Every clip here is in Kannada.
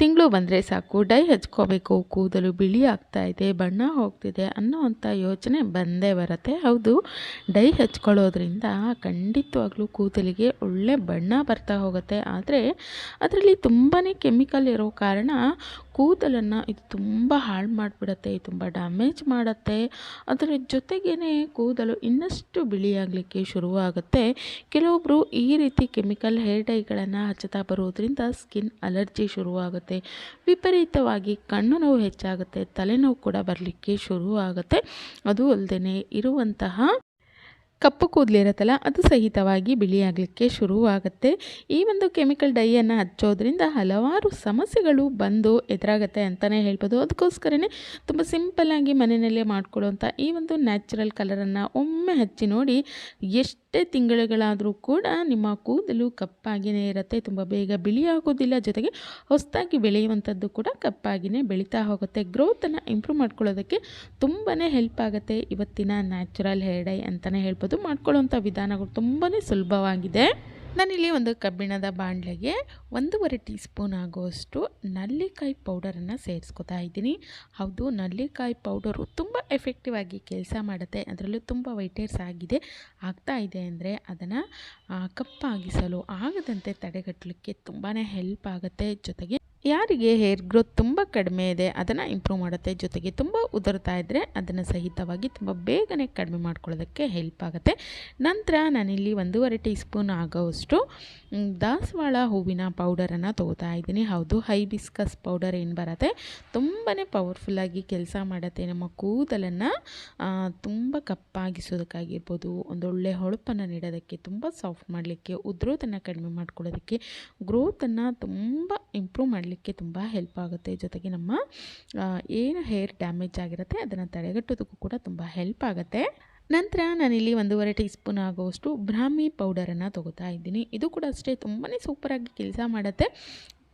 ತಿಂಗಳು ಬಂದರೆ ಸಾಕು, ಡೈ ಹಚ್ಕೋಬೇಕು, ಕೂದಲು ಬಿಳಿ ಆಗ್ತಾ ಇದೆ, ಬಣ್ಣ ಹೋಗ್ತಿದೆ ಅನ್ನೋವಂಥ ಯೋಚನೆ ಬಂದೇ ಬರುತ್ತೆ. ಹೌದು, ಡೈ ಹಚ್ಕೊಳ್ಳೋದ್ರಿಂದ ಖಂಡಿತವಾಗ್ಲೂ ಕೂದಲಿಗೆ ಒಳ್ಳೆ ಬಣ್ಣ ಬರ್ತಾ ಹೋಗುತ್ತೆ. ಆದರೆ ಅದರಲ್ಲಿ ತುಂಬಾ ಕೆಮಿಕಲ್ ಇರೋ ಕಾರಣ ಕೂದಲನ್ನು ಇದು ತುಂಬ ಹಾಳು ಮಾಡಿಬಿಡತ್ತೆ ತುಂಬ ಡ್ಯಾಮೇಜ್ ಮಾಡುತ್ತೆ. ಅದರ ಜೊತೆಗೇ ಕೂದಲು ಇನ್ನಷ್ಟು ಬಿಳಿಯಾಗಲಿಕ್ಕೆ ಶುರುವಾಗುತ್ತೆ. ಕೆಲವೊಬ್ಬರು ಈ ರೀತಿ ಕೆಮಿಕಲ್ ಹೇರ್ ಡೈಗಳನ್ನು ಹಚ್ಚುತ್ತಾ ಬರೋದ್ರಿಂದ ಸ್ಕಿನ್ ಅಲರ್ಜಿ ಶುರುವಾಗುತ್ತೆ. ವಿಪರೀತವಾಗಿ ಕಣ್ಣು ನೋವು ಹೆಚ್ಚಾಗುತ್ತೆ ತಲೆನೋವು ಕೂಡ ಬರಲಿಕ್ಕೆ ಶುರುವಾಗುತ್ತೆ. ಅದು ಅಲ್ಲದೆ ಇರುವಂತಹ ಕಪ್ಪು ಕೂದಲಿರುತ್ತಲ್ಲ ಅದು ಸಹಿತವಾಗಿ ಬಿಳಿಯಾಗಲಿಕ್ಕೆ ಶುರುವಾಗುತ್ತೆ. ಈ ಒಂದು ಕೆಮಿಕಲ್ ಡೈಯನ್ನು ಹಚ್ಚೋದ್ರಿಂದ ಹಲವಾರು ಸಮಸ್ಯೆಗಳು ಬಂದು ಎದುರಾಗುತ್ತೆ ಅಂತಲೇ ಹೇಳ್ಬೋದು. ಅದಕ್ಕೋಸ್ಕರನೇ ತುಂಬ ಸಿಂಪಲ್ಲಾಗಿ ಮನೆಯಲ್ಲೇ ಮಾಡ್ಕೊಳ್ಳೋಂಥ ಈ ಒಂದು ನ್ಯಾಚುರಲ್ ಕಲರನ್ನು ಒಮ್ಮೆ ಹಚ್ಚಿ ನೋಡಿ ಎಷ್ಟೇ ತಿಂಗಳುಗಳಾದರೂ ಕೂಡ ನಿಮ್ಮ ಕೂದಲು ಕಪ್ಪಾಗಿಯೇ ಇರುತ್ತೆ. ತುಂಬ ಬೇಗ ಬಿಳಿಯಾಗೋದಿಲ್ಲ, ಜೊತೆಗೆ ಹೊಸದಾಗಿ ಬೆಳೆಯುವಂಥದ್ದು ಕೂಡ ಕಪ್ಪಾಗಿಯೇ ಬೆಳೀತಾ ಹೋಗುತ್ತೆ. ಗ್ರೋತನ್ನು ಇಂಪ್ರೂವ್ ಮಾಡ್ಕೊಳ್ಳೋದಕ್ಕೆ ತುಂಬಾ ಹೆಲ್ಪ್ ಆಗುತ್ತೆ ಇವತ್ತಿನ ನ್ಯಾಚುರಲ್ ಹೇರ್ ಡೈ ಅಂತಲೇ ಹೇಳ್ಬೋದು. ಮಾಡ್ಕೊಳ್ಳೋವಂಥ ವಿಧಾನಗಳು ತುಂಬಾ ಸುಲಭವಾಗಿದೆ. ನಾನಿಲ್ಲಿ ಒಂದು ಕಬ್ಬಿಣದ ಬಾಣಲೆಗೆ ಒಂದೂವರೆ ಟೀ ಸ್ಪೂನ್ ಆಗುವಷ್ಟು ನಲ್ಲಿಕಾಯಿ ಪೌಡರನ್ನು ಸೇರಿಸ್ಕೊತಾ ಇದ್ದೀನಿ. ಹೌದು, ನಲ್ಲಿಕಾಯಿ ಪೌಡರು ತುಂಬ ಎಫೆಕ್ಟಿವ್ ಆಗಿ ಕೆಲಸ ಮಾಡುತ್ತೆ. ಅದರಲ್ಲೂ ತುಂಬ ವೈಟೇರ್ಸ್ ಆಗಿದೆ. ಆಗ್ತಾ ಇದೆ ಅಂದರೆ ಅದನ್ನು ಕಪ್ಪಾಗಿಸಲು ಆಗದಂತೆ ತಡೆಗಟ್ಟಲಿಕ್ಕೆ ತುಂಬಾ ಹೆಲ್ಪ್ ಆಗುತ್ತೆ. ಜೊತೆಗೆ ಯಾರಿಗೆ ಹೇರ್ ಗ್ರೋತ್ ತುಂಬ ಕಡಿಮೆ ಇದೆ, ಅದನ್ನು ಇಂಪ್ರೂವ್ ಮಾಡುತ್ತೆ ಜೊತೆಗೆ ತುಂಬ ಉದುರ್ತಾ ಇದ್ದರೆ ಅದನ್ನು ಸಹಿತವಾಗಿ ತುಂಬ ಬೇಗನೆ ಕಡಿಮೆ ಮಾಡ್ಕೊಳ್ಳೋದಕ್ಕೆ ಹೆಲ್ಪ್ ಆಗುತ್ತೆ. ನಂತರ ನಾನಿಲ್ಲಿ ಒಂದೂವರೆ ಟೀ ಸ್ಪೂನ್ ಆಗೋವಷ್ಟು ದಾಸವಾಳ ಹೂವಿನ ಪೌಡರನ್ನು ತೊಗೋತಾ ಇದ್ದೀನಿ. ಹೌದು ಹೈಬಿಸ್ಕಸ್ ಪೌಡರ್ ಏನು ಬರುತ್ತೆ? ತುಂಬಾ ಪವರ್ಫುಲ್ಲಾಗಿ ಕೆಲಸ ಮಾಡುತ್ತೆ. ನಮ್ಮ ಕೂದಲನ್ನು ತುಂಬ ಕಪ್ಪಾಗಿಸೋದಕ್ಕಾಗಿರ್ಬೋದು ಒಂದೊಳ್ಳೆ ಹೊಳಪನ್ನು ನೀಡೋದಕ್ಕೆ, ತುಂಬ ಸಾಫ್ಟ್ ಮಾಡಲಿಕ್ಕೆ ಉದ್ರೋದನ್ನು ಕಡಿಮೆ ಮಾಡ್ಕೊಳ್ಳೋದಕ್ಕೆ ಗ್ರೋತನ್ನು ತುಂಬ ಇಂಪ್ರೂವ್ ಮಾಡಲಿಕ್ಕೆ ತುಂಬ ಹೆಲ್ಪ್ ಆಗುತ್ತೆ. ಜೊತೆಗೆ ನಮ್ಮ ಏನು ಹೇರ್ ಡ್ಯಾಮೇಜ್ ಆಗಿರುತ್ತೆ ಅದನ್ನು ತಡೆಗಟ್ಟೋದಕ್ಕೂ ಕೂಡ ತುಂಬ ಹೆಲ್ಪ್ ಆಗುತ್ತೆ. ನಂತರ ನಾನಿಲ್ಲಿ ಒಂದೂವರೆ ಟೀ ಸ್ಪೂನ್ ಆಗುವಷ್ಟು ಬ್ರಾಹ್ಮಿ ಪೌಡರನ್ನು ತೊಗೋತಾ ಇದ್ದೀನಿ. ಇದು ಕೂಡ ಅಷ್ಟೇ ತುಂಬಾ ಸೂಪರಾಗಿ ಕೆಲಸ ಮಾಡುತ್ತೆ.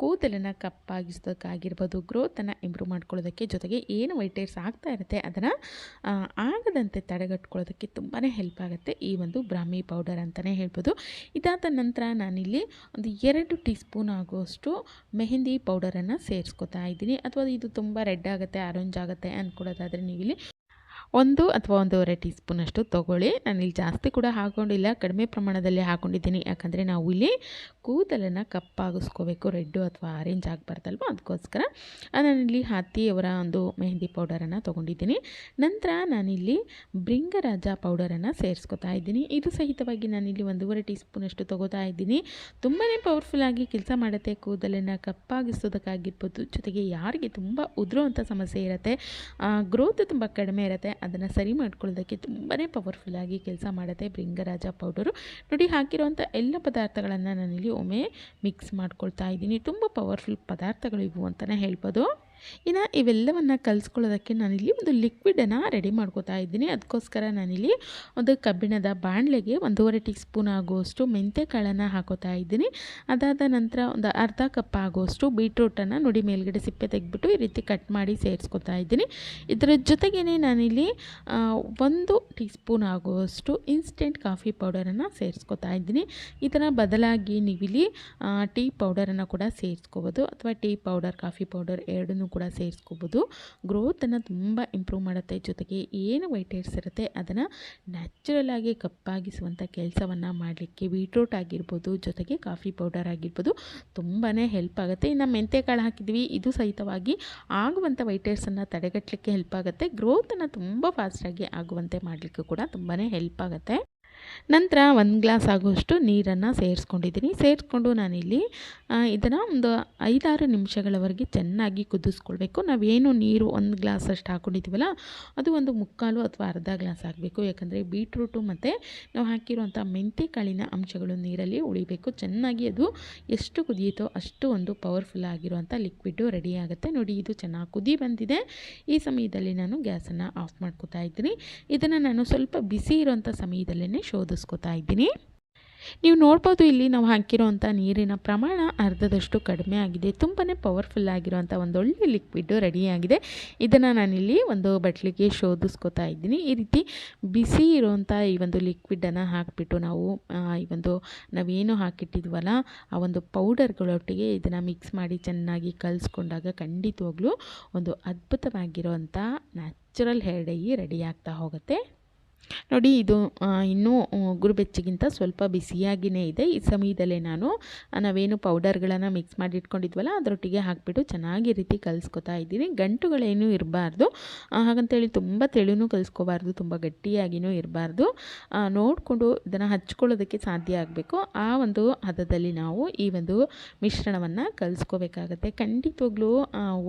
ಕೂದಲನ್ನು ಕಪ್ಪಾಗಿಸೋದಕ್ಕಾಗಿರ್ಬೋದು ಗ್ರೋತನ್ನು ಇಂಪ್ರೂವ್ ಮಾಡ್ಕೊಳ್ಳೋದಕ್ಕೆ ಜೊತೆಗೆ ಏನು ವೈಟೇರ್ಸ್ ಆಗ್ತಾ ಇರುತ್ತೆ ಅದನ್ನು ಆಗದಂತೆ ತಡೆಗಟ್ಕೊಳ್ಳೋದಕ್ಕೆ ತುಂಬಾ ಹೆಲ್ಪ್ ಆಗುತ್ತೆ ಈ ಒಂದು ಬ್ರಾಹ್ಮಿ ಪೌಡರ್ ಅಂತಲೇ ಹೇಳ್ಬೋದು. ಇದಾದ ನಂತರ ನಾನಿಲ್ಲಿ ಒಂದು ಎರಡು ಟೀ ಸ್ಪೂನ್ ಆಗುವಷ್ಟು ಮೆಹಂದಿ ಪೌಡರನ್ನು ಸೇರಿಸ್ಕೊತಾ ಇದ್ದೀನಿ. ಅಥವಾ ಇದು ತುಂಬ ರೆಡ್ ಆಗುತ್ತೆ ಆರೆಂಜ್ ಆಗುತ್ತೆ ಅಂದ್ಕೊಳ್ಳೋದಾದರೆ ನೀವಿಲ್ಲಿ ಒಂದು ಅಥವಾ ಒಂದೂವರೆ ಟೀ ಸ್ಪೂನಷ್ಟು ತೊಗೊಳ್ಳಿ ನಾನಿಲ್ಲಿ ಜಾಸ್ತಿ ಕೂಡ ಹಾಕೊಂಡಿಲ್ಲ, ಕಡಿಮೆ ಪ್ರಮಾಣದಲ್ಲಿ ಹಾಕೊಂಡಿದ್ದೀನಿ. ಯಾಕಂದರೆ ನಾವು ಇಲ್ಲಿ ಕೂದಲನ್ನು ಕಪ್ಪಾಗಿಸ್ಕೋಬೇಕು. ರೆಡ್ಡು ಅಥವಾ ಆರೆಂಜ್ ಆಗಬಾರ್ದಲ್ವ? ಅದಕ್ಕೋಸ್ಕರ ನಾನಿಲ್ಲಿ ಹಾತಿಯವರ ಒಂದು ಮೆಹಂದಿ ಪೌಡರನ್ನು ತೊಗೊಂಡಿದ್ದೀನಿ. ನಂತರ ನಾನಿಲ್ಲಿ ಭೃಂಗರಾಜ ಪೌಡರನ್ನು ಸೇರಿಸ್ಕೊತಾ ಇದ್ದೀನಿ. ಇದು ಸಹಿತವಾಗಿ ನಾನಿಲ್ಲಿ ಒಂದೂವರೆ ಟೀ ಸ್ಪೂನಷ್ಟು ತೊಗೋತಾ ಇದ್ದೀನಿ. ತುಂಬಾ ಪವರ್ಫುಲ್ಲಾಗಿ ಕೆಲಸ ಮಾಡುತ್ತೆ. ಕೂದಲನ್ನು ಕಪ್ಪಾಗಿಸೋದಕ್ಕಾಗಿರ್ಬೋದು. ಜೊತೆಗೆ ಯಾರಿಗೆ ತುಂಬ ಉದುರುವಂಥ ಸಮಸ್ಯೆ ಇರುತ್ತೆ ಗ್ರೋತ್ ತುಂಬ ಕಡಿಮೆ ಇರುತ್ತೆ. ಅದನ್ನು ಸರಿ ಮಾಡ್ಕೊಳ್ಳೋದಕ್ಕೆ ತುಂಬಾ ಪವರ್ಫುಲ್ಲಾಗಿ ಕೆಲಸ ಮಾಡುತ್ತೆ ಭೃಂಗರಾಜ ಪೌಡರು. ನೋಡಿ ಹಾಕಿರುವಂಥ ಎಲ್ಲ ಪದಾರ್ಥಗಳನ್ನು ನಾನಿಲ್ಲಿ ಒಮ್ಮೆ ಮಿಕ್ಸ್ ಮಾಡ್ಕೊಳ್ತಾ ಇದ್ದೀನಿ. ತುಂಬ ಪವರ್ಫುಲ್ ಪದಾರ್ಥಗಳು ಇವು ಅಂತಲೇ ಹೇಳ್ಬೋದು. ಇನ್ನು ಇವೆಲ್ಲವನ್ನು ಕಲಿಸ್ಕೊಳ್ಳೋದಕ್ಕೆ ನಾನಿಲ್ಲಿ ಒಂದು ಲಿಕ್ವಿಡನ್ನು ರೆಡಿ ಮಾಡ್ಕೋತಾ ಇದ್ದೀನಿ. ಅದಕ್ಕೋಸ್ಕರ ನಾನಿಲ್ಲಿ ಒಂದು ಕಬ್ಬಿಣದ ಬಾಣಲೆಗೆ ಒಂದೂವರೆ ಟೀ ಸ್ಪೂನ್ ಆಗುವಷ್ಟು ಮೆಂತ್ಯಕಾಳನ್ನು ಹಾಕೋತಾ ಇದ್ದೀನಿ. ಅದಾದ ನಂತರ ಒಂದು ಅರ್ಧ ಕಪ್ ಆಗುವಷ್ಟು ಬೀಟ್ರೂಟನ್ನು ನುಡಿ ಮೇಲ್ಗಡೆ ಸಿಪ್ಪೆ ತೆಗೆದ್ಬಿಟ್ಟು ಈ ರೀತಿ ಕಟ್ ಮಾಡಿ ಸೇರಿಸ್ಕೊತಾ ಇದ್ದೀನಿ. ಇದರ ಜೊತೆಗೇ ನಾನಿಲ್ಲಿ ಒಂದು ಟೀ ಸ್ಪೂನ್ ಆಗುವಷ್ಟು ಇನ್ಸ್ಟೆಂಟ್ ಕಾಫಿ ಪೌಡರನ್ನು ಸೇರಿಸ್ಕೊತಾ ಇದ್ದೀನಿ. ಇದರ ಬದಲಾಗಿ ನೀವಿಲ್ಲಿ ಟೀ ಪೌಡರನ್ನು ಕೂಡ ಸೇರಿಸ್ಕೋಬೋದು. ಅಥವಾ ಟೀ ಪೌಡರ್ ಕಾಫಿ ಪೌಡರ್ ಎರಡನ್ನೂ ಕೂಡ ಸೇರಿಸ್ಕೋಬೋದು. ಗ್ರೋತನ್ನು ತುಂಬ ಇಂಪ್ರೂವ್ ಮಾಡುತ್ತೆ. ಜೊತೆಗೆ ಏನು ವೈಟೇರ್ಸ್ ಇರುತ್ತೆ, ಅದನ್ನು ನ್ಯಾಚುರಲ್ ಆಗಿ ಕಪ್ಪಾಗಿಸುವಂಥ ಕೆಲಸವನ್ನು ಮಾಡಲಿಕ್ಕೆ ಬೀಟ್ರೂಟ್ ಆಗಿರ್ಬೋದು, ಜೊತೆಗೆ ಕಾಫಿ ಪೌಡರ್ ಆಗಿರ್ಬೋದು ತುಂಬಾ ಹೆಲ್ಪ್ ಆಗುತ್ತೆ. ಇನ್ನು ಮೆಂತೆಕಾಳು ಹಾಕಿದ್ವಿ, ಇದು ಸಹಿತವಾಗಿ ಆಗುವಂಥ ವೈಟೇರ್ಸನ್ನು ತಡೆಗಟ್ಟಲಿಕ್ಕೆ ಹೆಲ್ಪ್ ಆಗುತ್ತೆ. ಗ್ರೋತನ್ನು ತುಂಬ ಫಾಸ್ಟಾಗಿ ಆಗುವಂತೆ ಮಾಡಲಿಕ್ಕೂ ಕೂಡ ತುಂಬಾ ಹೆಲ್ಪ್ ಆಗುತ್ತೆ. ನಂತರ ಒಂದು ಗ್ಲಾಸ್ ಆಗುವಷ್ಟು ನೀರನ್ನು ಸೇರಿಸ್ಕೊಂಡಿದ್ದೀನಿ. ಸೇರಿಸ್ಕೊಂಡು ನಾನಿಲ್ಲಿ ಇದನ್ನು ಒಂದು ಐದಾರು ನಿಮಿಷಗಳವರೆಗೆ ಚೆನ್ನಾಗಿ ಕುದಿಸ್ಕೊಳ್ಬೇಕು. ನಾವೇನು ನೀರು ಒಂದು ಗ್ಲಾಸ್ ಅಷ್ಟು ಹಾಕ್ಕೊಂಡಿದ್ದೀವಲ್ಲ ಅದು ಒಂದು ಮುಕ್ಕಾಲು ಅಥವಾ ಅರ್ಧ ಗ್ಲಾಸ್ ಆಗಬೇಕು. ಯಾಕಂದರೆ ಬೀಟ್ರೂಟು ಮತ್ತು ನಾವು ಹಾಕಿರುವಂಥ ಮೆಂತೆ ಕಾಳಿನ ಅಂಶಗಳು ನೀರಲ್ಲಿ ಉಳಿಬೇಕು. ಚೆನ್ನಾಗಿ ಅದು ಎಷ್ಟು ಕುದಿಯುತ್ತೋ ಅಷ್ಟು ಒಂದು ಪವರ್ಫುಲ್ ಆಗಿರುವಂಥ ಲಿಕ್ವಿಡ್ಡು ರೆಡಿ ಆಗುತ್ತೆ. ನೋಡಿ, ಇದು ಚೆನ್ನಾಗಿ ಕುದಿ ಬಂದಿದೆ. ಈ ಸಮಯದಲ್ಲಿ ನಾನು ಗ್ಯಾಸನ್ನು ಆಫ್ ಮಾಡ್ಕೋತಾ ಇದ್ದೀನಿ. ಇದನ್ನು ನಾನು ಸ್ವಲ್ಪ ಬಿಸಿ ಇರುವಂಥ ಸಮಯದಲ್ಲೇ ಶೋಧಿಸ್ಕೊತಾ ಇದ್ದೀನಿ. ನೀವು ನೋಡ್ಬೋದು ಇಲ್ಲಿ ನಾವು ಹಾಕಿರೋವಂಥ ನೀರಿನ ಪ್ರಮಾಣ ಅರ್ಧದಷ್ಟು ಕಡಿಮೆ ಆಗಿದೆ. ತುಂಬಾ ಪವರ್ಫುಲ್ ಆಗಿರುವಂಥ ಒಂದು ಒಳ್ಳೆ ಲಿಕ್ವಿಡ್ಡು ರೆಡಿಯಾಗಿದೆ ಇದನ್ನು ನಾನಿಲ್ಲಿ ಒಂದು ಬಟ್ಲಿಗೆ ಶೋಧಿಸ್ಕೊತಾ ಇದ್ದೀನಿ. ಈ ರೀತಿ ಬಿಸಿ ಇರುವಂಥ ಈ ಒಂದು ಲಿಕ್ವಿಡನ್ನು ಹಾಕಿಬಿಟ್ಟು ನಾವು ಈ ಒಂದು ನಾವೇನು ಹಾಕಿಟ್ಟಿದ್ವಲ್ಲ, ಆ ಒಂದು ಪೌಡರ್ಗಳೊಟ್ಟಿಗೆ ಇದನ್ನು ಮಿಕ್ಸ್ ಮಾಡಿ ಚೆನ್ನಾಗಿ ಕಲಿಸ್ಕೊಂಡಾಗ ಖಂಡಿತವಾಗ್ಲೂ ಒಂದು ಅದ್ಭುತವಾಗಿರುವಂಥ ನ್ಯಾಚುರಲ್ ಹೇರ್ ಡೈ ರೆಡಿ ಹೋಗುತ್ತೆ. ನೋಡಿ, ಇದು ಇನ್ನೂ ಗುರುಬೆಚ್ಚಿಗಿಂತ ಸ್ವಲ್ಪ ಬಿಸಿಯಾಗಿಯೇ ಇದೆ. ಈ ಸಮಯದಲ್ಲೇ ನಾನು ನಾವೇನು ಪೌಡರ್ಗಳನ್ನು ಮಿಕ್ಸ್ ಮಾಡಿ ಇಟ್ಕೊಂಡಿದ್ವಲ್ಲ ಅದರೊಟ್ಟಿಗೆ ಹಾಕಿಬಿಟ್ಟು ಚೆನ್ನಾಗಿ ರೀತಿ ಕಲಿಸ್ಕೊತಾ ಇದ್ದೀನಿ. ಗಂಟುಗಳೇನೂ ಇರಬಾರ್ದು. ಹಾಗಂತೇಳಿ ತುಂಬ ತೆಳುನೂ ಕಲಿಸ್ಕೋಬಾರ್ದು, ತುಂಬ ಗಟ್ಟಿಯಾಗಿಯೂ ಇರಬಾರ್ದು. ನೋಡಿಕೊಂಡು ಇದನ್ನು ಹಚ್ಕೊಳ್ಳೋದಕ್ಕೆ ಸಾಧ್ಯ ಆಗಬೇಕು. ಆ ಒಂದು ಹದದಲ್ಲಿ ನಾವು ಈ ಒಂದು ಮಿಶ್ರಣವನ್ನು ಕಲಿಸ್ಕೋಬೇಕಾಗತ್ತೆ. ಖಂಡಿತವಾಗ್ಲೂ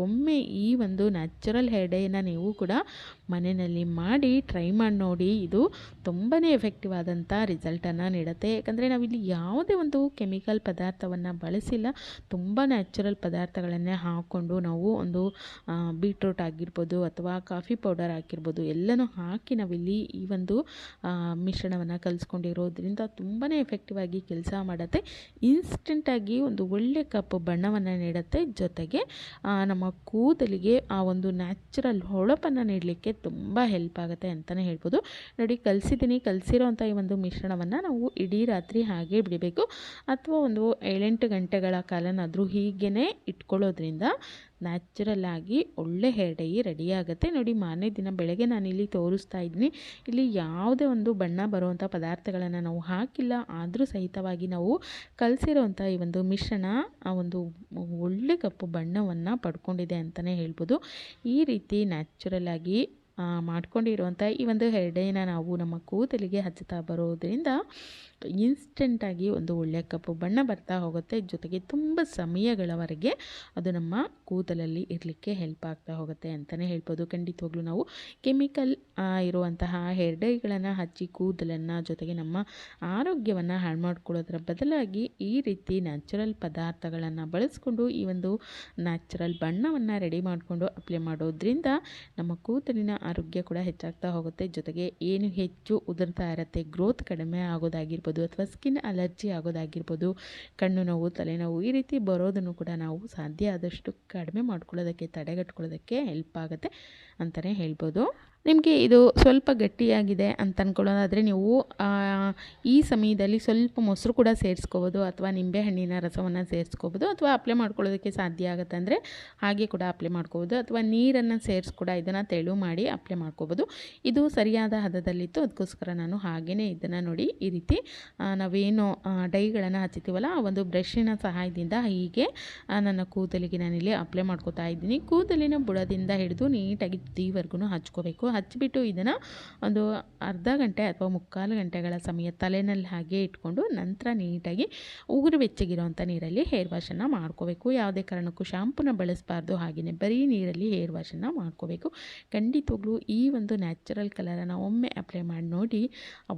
ಒಮ್ಮೆ ಈ ಒಂದು ನ್ಯಾಚುರಲ್ ಹೆಡೆಯನ್ನು ನೀವು ಕೂಡ ಮನೆಯಲ್ಲಿ ಮಾಡಿ, ಟ್ರೈ ಮಾಡಿ ನೋಡಿ ಇದು ತುಂಬಾ ಎಫೆಕ್ಟಿವ್ ಆದಂಥ ರಿಸಲ್ಟನ್ನು ನೀಡುತ್ತೆ. ಯಾಕಂದರೆ ನಾವಿಲ್ಲಿ ಯಾವುದೇ ಒಂದು ಕೆಮಿಕಲ್ ಪದಾರ್ಥವನ್ನು ಬಳಸಿಲ್ಲ, ತುಂಬ ನ್ಯಾಚುರಲ್ ಪದಾರ್ಥಗಳನ್ನೇ ಹಾಕ್ಕೊಂಡು ನಾವು ಒಂದು ಬೀಟ್ರೂಟ್ ಆಗಿರ್ಬೋದು ಅಥವಾ ಕಾಫಿ ಪೌಡರ್ ಹಾಕಿರ್ಬೋದು ಎಲ್ಲನೂ ಹಾಕಿ ನಾವಿಲ್ಲಿ ಈ ಒಂದು ಮಿಶ್ರಣವನ್ನು ಕಲಿಸ್ಕೊಂಡಿರೋದ್ರಿಂದ ತುಂಬಾ ಎಫೆಕ್ಟಿವ್ ಆಗಿ ಕೆಲಸ ಮಾಡುತ್ತೆ. ಇನ್ಸ್ಟೆಂಟಾಗಿ ಒಂದು ಒಳ್ಳೆ ಕಪ್ಪು ಬಣ್ಣವನ್ನು ನೀಡುತ್ತೆ. ಜೊತೆಗೆ ನಮ್ಮ ಕೂದಲಿಗೆ ಆ ಒಂದು ನ್ಯಾಚುರಲ್ ಹೊಳಪನ್ನು ನೀಡಲಿಕ್ಕೆ ತುಂಬ ಹೆಲ್ಪ್ ಆಗುತ್ತೆ ಅಂತಲೇ ಹೇಳ್ಬೋದು. ನೋಡಿ ಕಲಸಿದ್ದೀನಿ ಕಲಸಿರೋ ಈ ಒಂದು ಮಿಶ್ರಣವನ್ನು ನಾವು ಇಡೀ ರಾತ್ರಿ ಹಾಗೆ ಬಿಡಬೇಕು. ಅಥವಾ ಒಂದು ಏಳೆಂಟು ಗಂಟೆಗಳ ಕಾಲನಾದರೂ ಹೀಗೇ ಇಟ್ಕೊಳ್ಳೋದ್ರಿಂದ ನ್ಯಾಚುರಲ್ ಆಗಿ ಒಳ್ಳೆ ಹೇರ್ ರೆಡಿಯಾಗುತ್ತೆ. ನೋಡಿ, ಮಾರನೇ ದಿನ ಬೆಳಗ್ಗೆ ನಾನು ಇಲ್ಲಿ ತೋರಿಸ್ತಾ ಇದ್ದೀನಿ. ಇಲ್ಲಿ ಯಾವುದೇ ಒಂದು ಬಣ್ಣ ಬರುವಂಥ ಪದಾರ್ಥಗಳನ್ನು ನಾವು ಹಾಕಿಲ್ಲ. ಆದರೂ ಸಹಿತವಾಗಿ ನಾವು ಕಲಸಿರೋವಂಥ ಈ ಒಂದು ಮಿಶ್ರಣ, ಆ ಒಂದು ಒಳ್ಳೆ ಕಪ್ಪು ಬಣ್ಣವನ್ನು ಪಡ್ಕೊಂಡಿದೆ ಅಂತಲೇ ಹೇಳ್ಬೋದು. ಈ ರೀತಿ ನ್ಯಾಚುರಲ್ ಆಗಿ ಮಾಡ್ಕೊಂಡಿರುವಂಥ ಈ ಒಂದು ಹೆರ್ಡೇನ ನಾವು ನಮ್ಮ ಕೂದಲಿಗೆ ಹಚ್ಚುತ್ತಾ ಬರೋದರಿಂದ ಇನ್ಸ್ಟೆಂಟಾಗಿ ಒಂದು ಒಳ್ಳೆಯ ಕಪ್ಪು ಬಣ್ಣ ಬರ್ತಾ ಹೋಗುತ್ತೆ. ಜೊತೆಗೆ ತುಂಬ ಸಮಯಗಳವರೆಗೆ ಅದು ನಮ್ಮ ಕೂದಲಲ್ಲಿ ಇರಲಿಕ್ಕೆ ಹೆಲ್ಪ್ ಆಗ್ತಾ ಹೋಗುತ್ತೆ ಅಂತಲೇ ಹೇಳ್ಬೋದು. ಖಂಡಿತವಾಗ್ಲೂ ನಾವು ಕೆಮಿಕಲ್ ಇರುವಂತಹ ಹೇರ್ ಡೈಗಳನ್ನು ಹಚ್ಚಿ ಕೂದಲನ್ನು ಜೊತೆಗೆ ನಮ್ಮ ಆರೋಗ್ಯವನ್ನು ಹಾಳು ಮಾಡ್ಕೊಳ್ಳೋದ್ರ ಬದಲಾಗಿ ಈ ರೀತಿ ನ್ಯಾಚುರಲ್ ಪದಾರ್ಥಗಳನ್ನು ಬಳಸ್ಕೊಂಡು ಈ ಒಂದು ನ್ಯಾಚುರಲ್ ಬಣ್ಣವನ್ನು ರೆಡಿ ಮಾಡಿಕೊಂಡು ಅಪ್ಲೈ ಮಾಡೋದ್ರಿಂದ ನಮ್ಮ ಕೂದಲಿನ ಆರೋಗ್ಯ ಕೂಡ ಹೆಚ್ಚಾಗ್ತಾ ಹೋಗುತ್ತೆ. ಜೊತೆಗೆ ಏನು ಹೆಚ್ಚು ಉದುರ್ತಾ ಇರುತ್ತೆ ಗ್ರೋತ್ ಕಡಿಮೆ ಆಗೋದಾಗಿರ್ಬೋದು. ಅಥವಾ ಸ್ಕಿನ್ ಅಲರ್ಜಿ ಆಗೋದಾಗಿರ್ಬೋದು, ಕಣ್ಣು ನೋವು, ತಲೆನೋವು, ಈ ರೀತಿ ಬರೋದನ್ನು ಕೂಡ ನಾವು ಸಾಧ್ಯ ಆದಷ್ಟು ಕಡಿಮೆ ಮಾಡ್ಕೊಳ್ಳೋದಕ್ಕೆ, ತಡೆಗಟ್ಕೊಳ್ಳೋದಕ್ಕೆ ಹೆಲ್ಪ್ ಆಗುತ್ತೆ ಅಂತಲೇ ಹೇಳ್ಬೋದು. ನಿಮಗೆ ಇದು ಸ್ವಲ್ಪ ಗಟ್ಟಿಯಾಗಿದೆ ಅಂತ ಅಂದ್ಕೊಳ್ಳೋದಾದರೆ ನೀವು ಈ ಸಮಯದಲ್ಲಿ ಸ್ವಲ್ಪ ಮೊಸರು ಕೂಡ ಸೇರಿಸ್ಕೋಬೋದು ಅಥವಾ ನಿಂಬೆಹಣ್ಣಿನ ರಸವನ್ನು ಸೇರಿಸ್ಕೋಬೋದು ಅಥವಾ ಅಪ್ಲೈ ಮಾಡ್ಕೊಳ್ಳೋದಕ್ಕೆ ಸಾಧ್ಯ ಆಗುತ್ತೆ ಅಂದರೆ ಹಾಗೆ ಕೂಡ ಅಪ್ಲೈ ಮಾಡ್ಕೋಬೋದು ಅಥವಾ ನೀರನ್ನು ಸೇರಿಸಿ ಕೂಡ ಇದನ್ನು ತೆಳು ಮಾಡಿ ಅಪ್ಲೈ ಮಾಡ್ಕೋಬೋದು. ಇದು ಸರಿಯಾದ ಹದದಲ್ಲಿತ್ತು ಅದಕ್ಕೋಸ್ಕರ ನಾನು ಹಾಗೆಯೇ ಇದನ್ನು ನೋಡಿ ಈ ರೀತಿ ನಾವೇನು ಡೈಗಳನ್ನು ಹಚ್ಚುತ್ತೀವಲ್ಲ ಆ ಒಂದು ಬ್ರಷಿನ ಸಹಾಯದಿಂದ ಹೀಗೆ ನನ್ನ ಕೂದಲಿಗೆ ನಾನಿಲ್ಲಿ ಅಪ್ಲೈ ಮಾಡ್ಕೋತಾ ಇದ್ದೀನಿ. ಕೂದಲಿನ ಬುಡದಿಂದ ಹಿಡಿದು ನೀಟಾಗಿ ತುದಿವರೆಗೂ ಹಚ್ಕೋಬೇಕು. ಹಚ್ಚಿಬಿಟ್ಟು ಇದನ್ನು ಒಂದು ಅರ್ಧ ಗಂಟೆ ಅಥವಾ ಮುಕ್ಕಾಲು ಗಂಟೆಗಳ ಸಮಯ ತಲೆನಲ್ಲಿ ಹಾಗೆ ಇಟ್ಕೊಂಡು ನಂತರ ನೀಟಾಗಿ ಉಗುರು ಬೆಚ್ಚಗಿರುವಂಥ ನೀರಲ್ಲಿ ಹೇರ್ ವಾಶನ್ನು ಮಾಡ್ಕೋಬೇಕು. ಯಾವುದೇ ಕಾರಣಕ್ಕೂ ಶಾಂಪೂನ ಬಳಸಬಾರ್ದು. ಹಾಗೆಯೇ ಬರೀ ನೀರಲ್ಲಿ ಹೇರ್ ವಾಶನ್ನು ಮಾಡ್ಕೋಬೇಕು. ಖಂಡಿತವಾಗ್ಲೂ ಈ ಒಂದು ನ್ಯಾಚುರಲ್ ಕಲರನ್ನು ಒಮ್ಮೆ ಅಪ್ಲೈ ಮಾಡಿ ನೋಡಿ,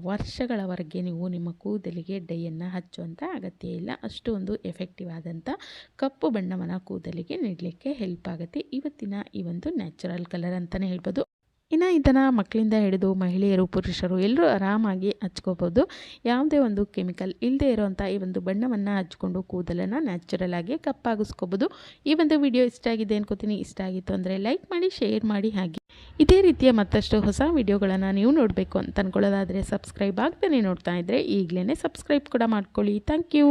ವರ್ಷಗಳವರೆಗೆ ನೀವು ನಿಮ್ಮ ಕೂದಲಿಗೆ ಡೈಯನ್ನು ಹಚ್ಚುವಂಥ ಅಗತ್ಯ ಇಲ್ಲ. ಅಷ್ಟು ಒಂದು ಎಫೆಕ್ಟಿವ್ ಆದಂಥ ಕಪ್ಪು ಬಣ್ಣವನ್ನು ಕೂದಲಿಗೆ ನೀಡಲಿಕ್ಕೆ ಹೆಲ್ಪ್ ಆಗುತ್ತೆ. ಇವತ್ತಿನ ಈ ಒಂದು ನ್ಯಾಚುರಲ್ ಕಲರ್ ಅಂತಲೇ ಹೇಳ್ಬೋದು. ಇನ್ನು ಇದನ್ನು ಮಕ್ಕಳಿಂದ ಹಿಡಿದು ಮಹಿಳೆಯರು, ಪುರುಷರು ಎಲ್ಲರೂ ಆರಾಮಾಗಿ ಹಚ್ಕೋಬೋದು. ಯಾವುದೇ ಒಂದು ಕೆಮಿಕಲ್ ಇಲ್ಲದೆ ಇರೋವಂಥ ಈ ಒಂದು ಬಣ್ಣವನ್ನು ಹಚ್ಕೊಂಡು ಕೂದಲನ್ನು ನ್ಯಾಚುರಲ್ ಆಗಿ ಕಪ್ಪಾಗಿಸ್ಕೋಬೋದು. ಈ ಒಂದು ವಿಡಿಯೋ ಇಷ್ಟ ಆಗಿದೆ ಅನ್ಕೋತೀನಿ. ಇಷ್ಟ ಆಗಿತ್ತು ಅಂದರೆ ಲೈಕ್ ಮಾಡಿ, ಶೇರ್ ಮಾಡಿ ಹಾಗೆ. ಇದೇ ರೀತಿಯ ಮತ್ತಷ್ಟು ಹೊಸ ವಿಡಿಯೋಗಳನ್ನು ನೀವು ನೋಡಬೇಕು ಅಂತ ಅಂದ್ಕೊಳ್ಳೋದಾದರೆ ಸಬ್ಸ್ಕ್ರೈಬ್ ಆಗ್ತಾನೆ ನೋಡ್ತಾ ಇದ್ದರೆ ಈಗಲೇ ಸಬ್ಸ್ಕ್ರೈಬ್ ಕೂಡ ಮಾಡ್ಕೊಳ್ಳಿ. Thank you.